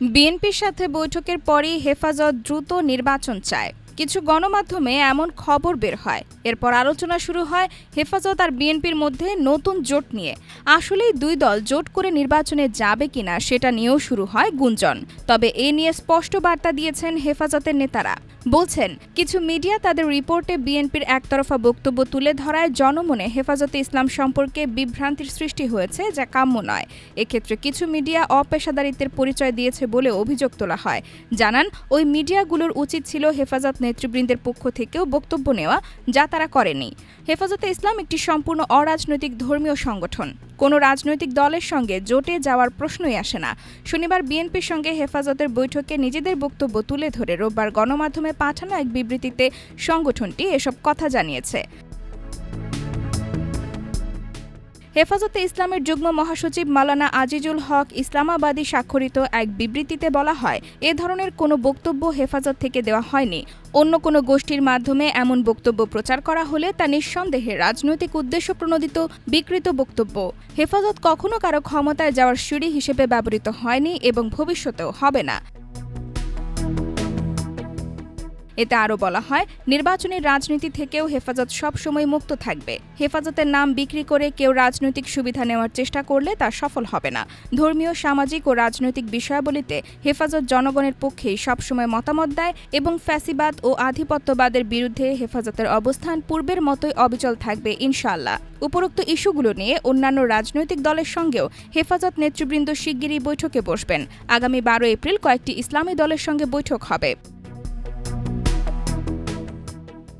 বিএনপির সাথে বৈঠকের পরই হেফাজত দ্রুত নির্বাচন চায়। কিছু গণমাধ্যমে এমন খবর বের হয়। এরপর আলোচনা শুরু হয় হেফাজত আর বিএনপির মধ্যে নতুন জোট নিয়ে। আসলেই দুই দল জোট করে নির্বাচনে যাবে কিনা সেটা নিয়েও শুরু হয় গুঞ্জন। তবে এ নিয়ে স্পষ্ট বার্তা দিয়েছেন হেফাজতের নেতারা। বলছেন, কিছু মিডিয়া তাদের রিপোর্টে বিএনপির একতরফা বক্তব্য তুলে ধরায় জনমনে হেফাজতে ইসলাম সম্পর্কে বিভ্রান্তির সৃষ্টি হয়েছে, যা কাম্য নয়। এক্ষেত্রে কিছু মিডিয়া অপেশাদারিত্বের পরিচয় দিয়েছে বলে অভিযোগ তোলা হয়। জানান, ওই মিডিয়াগুলোর উচিত ছিল হেফাজত নেতৃবৃন্দের পক্ষ থেকেও বক্তব্য নেওয়া, যা তারা করেনি। হেফাজতে ইসলাম একটি সম্পূর্ণ অরাজনৈতিক ধর্মীয় সংগঠন। কোনো রাজনৈতিক দলের সঙ্গে জোটে যাওয়ার প্রশ্নই আসে না। শনিবার বিএনপির সঙ্গে হেফাজতের বৈঠকে নিজেদের বক্তব্য তুলে ধরে রোববার গণমাধ্যমে পাঠানো এক বিবৃতিতে সংগঠনটি এসব কথা জানিয়েছে। হেফাজতে ইসলামের যুগ্ম মহাসচিব মালানা আজিজুল হক ইসলামাবাদী স্বাক্ষরিত এক বিবৃতিতে বলা হয়, এ ধরনের কোনো বক্তব্য হেফাজত থেকে দেওয়া হয়নি। অন্য কোনো গোষ্ঠীর মাধ্যমে এমন বক্তব্য প্রচার করা হলে তা নিঃসন্দেহে রাজনৈতিক উদ্দেশ্য প্রণোদিত, বিকৃত বক্তব্য। হেফাজত কখনো কারও ক্ষমতায় যাওয়ার সিঁড়ি হিসেবে ব্যবহৃত হয়নি এবং ভবিষ্যতেও হবে না। এতে আরও বলা হয়, নির্বাচনী রাজনীতি থেকেও হেফাজত সবসময় মুক্ত থাকবে। হেফাজতের নাম বিক্রি করে কেউ রাজনৈতিক সুবিধা নেওয়ার চেষ্টা করলে তা সফল হবে না। ধর্মীয়, সামাজিক ও রাজনৈতিক বিষয়াবলিতে হেফাজত জনগণের পক্ষেই সবসময় মতামত দেয় এবং ফ্যাসিবাদ ও আধিপত্যবাদের বিরুদ্ধে হেফাজতের অবস্থান পূর্বের মতোই অবিচল থাকবে ইনশাআল্লাহ। উপরোক্ত ইস্যুগুলো নিয়ে অন্যান্য রাজনৈতিক দলের সঙ্গেও হেফাজত নেতৃবৃন্দ শিগগিরই বৈঠকে বসবেন। আগামী বারো এপ্রিল কয়েকটি ইসলামী দলের সঙ্গে বৈঠক হবে।